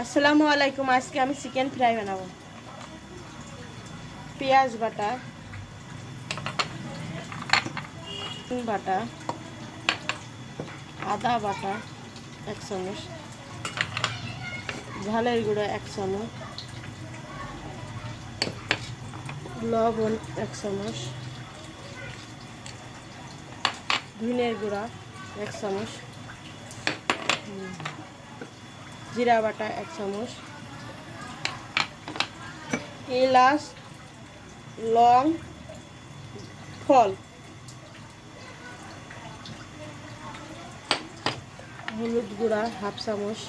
আসসালামু আলাইকুম, আজকে আমি চিকেন ফ্রাই বানাবো। পেঁয়াজ বাটা বাটা, আদা বাটা এক চামচ, ঝালের গুঁড়ো এক চামচ, লবণ এক চামচ, ধুনের গুঁড়া এক চামচ জিরা বাটা এক চামচ। এলাচ, লং, ফল। হলুদ গুঁড়া হাফ চামচ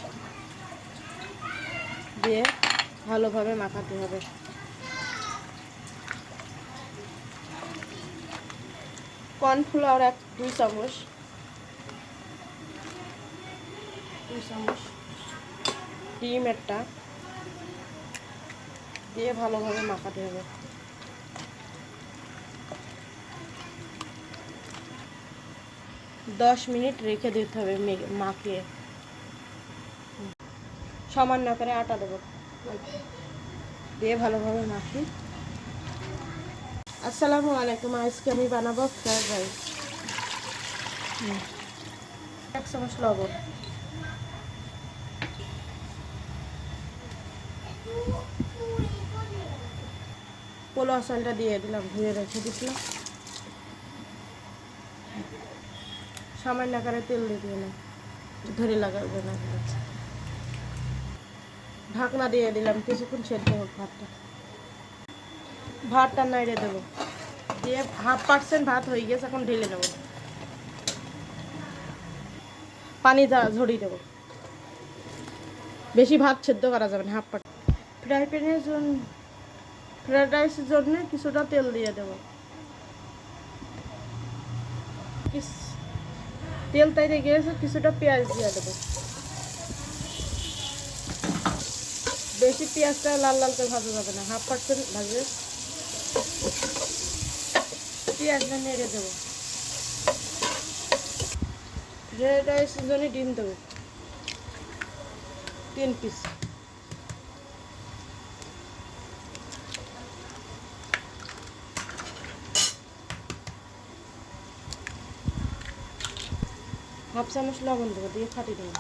দিয়ে ভালোভাবে মাখাতে হবে। কর্নফ্লাওয়ার এক দুই চামচ। দুই চামচ ডিম একটা দিয়ে ভালোভাবে মাখাতে হবে। দশ মিনিট রেখে দিতে হবে মাখিয়ে। সামান্য করে আটা দেবো। দিয়ে ভালোভাবে মাখি। আসসালামু আলাইকুম আজকে আমি বানাবো ফ্রাইড রাইস। এক চামচ লবণ। পোলো চালটা দিয়ে দিলাম, ধুয়ে রেখে দিছিলাম। সামান্য আকারে তেল দিয়ে দিলাম। ধরে লাগাবে না। ঢাকনা দিয়ে দিলাম, কিছুক্ষণ সেদ্ধ হোক ভাতটা। ভাতটা নাইড়ে দেবো। দিয়ে হাফ পার্সেন্ট ভাত হয়ে গেছে, এখন ঢেলে নেব পানি ঝরিয়ে দেবো। বেশি ভাত সেদ্ধ করা যাবে না, হাফ পাট ফ্রাই প্যানের জন্য ফ্রাইড রাইসের জন্য কিছুটা তেল দিয়ে দেবো। তেল তাইতে গিয়েছে, কিছুটা পেঁয়াজ দিয়ে দেবো। বেশি পেঁয়াজটা লাল লাল করে ভাজা যাবে না হাফ পার্সেন্ট ভাজবে। পেঁয়াজটা নেড়ে দেবো। ফ্রাইড রাইসের জন্য ডিম দেবো। তিন পিস হাফ চামচ লবণ দেবো, দিয়ে ফাটিয়ে দেবো।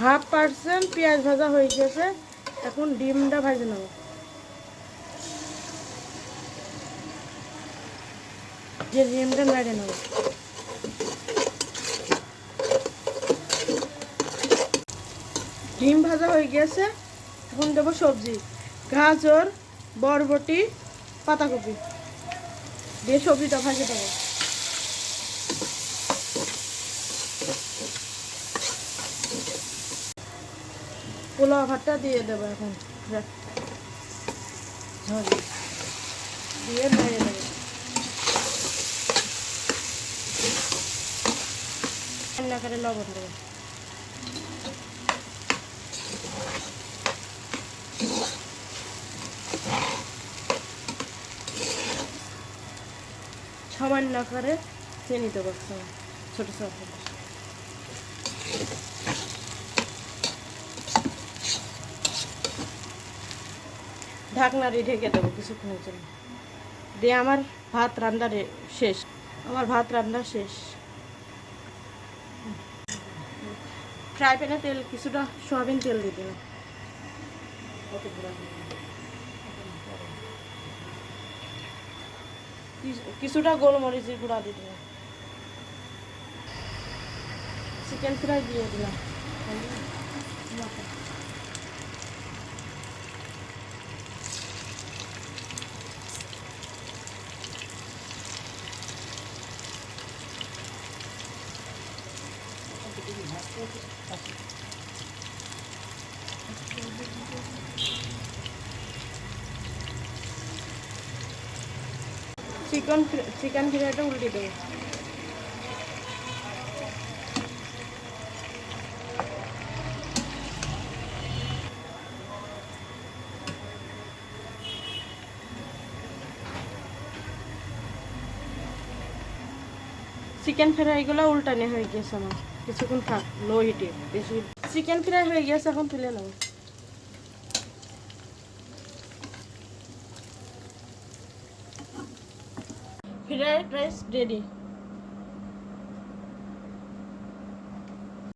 হাফ পার্সেন্ট পেঁয়াজ ভাজা হয়ে গেছে, এখন ডিমটা ভাজে নেব। যে ডিমটা মেরে নেব। ডিম ভাজা হয়ে গেছে, এখন দেবো সবজি। গাজর, বরবটি পাতাকপি। দিয়ে সবজিটা ভাজে দেবো। পোলাও ভাতটা দিয়ে দেবো এখন। দিয়ে নেড়ে দেবো। রান্না করে লবণ দেবো। সামান্য করে চিনি দেবো ছোটো ছোটো ঢাকনা দিয়ে ঢেকে দেবো কিছুক্ষণের জন্য। দিয়ে আমার ভাত রান্না শেষ। আমার ভাত রান্না শেষ। ফ্রাই প্যানে তেল, কিছুটা সয়াবিন তেল দিয়ে দিলাম। কিছুটা গোলমরিচের গুঁড়া দিয়ে দিলাম। চিকেন ফ্রাই দিয়ে দিলাম। চিকেন চিকেন ফ্রাইটা উল্টে দেবো। চিকেন ফ্রাইগুলো উল্টানে হয়ে গেছে আমার। কিছুক্ষণ থাক লো হিটে বেশি চিকেন ফ্রাই হয়ে গেছে এখন তুলে নেব ফ্রাইড রাইস রেডি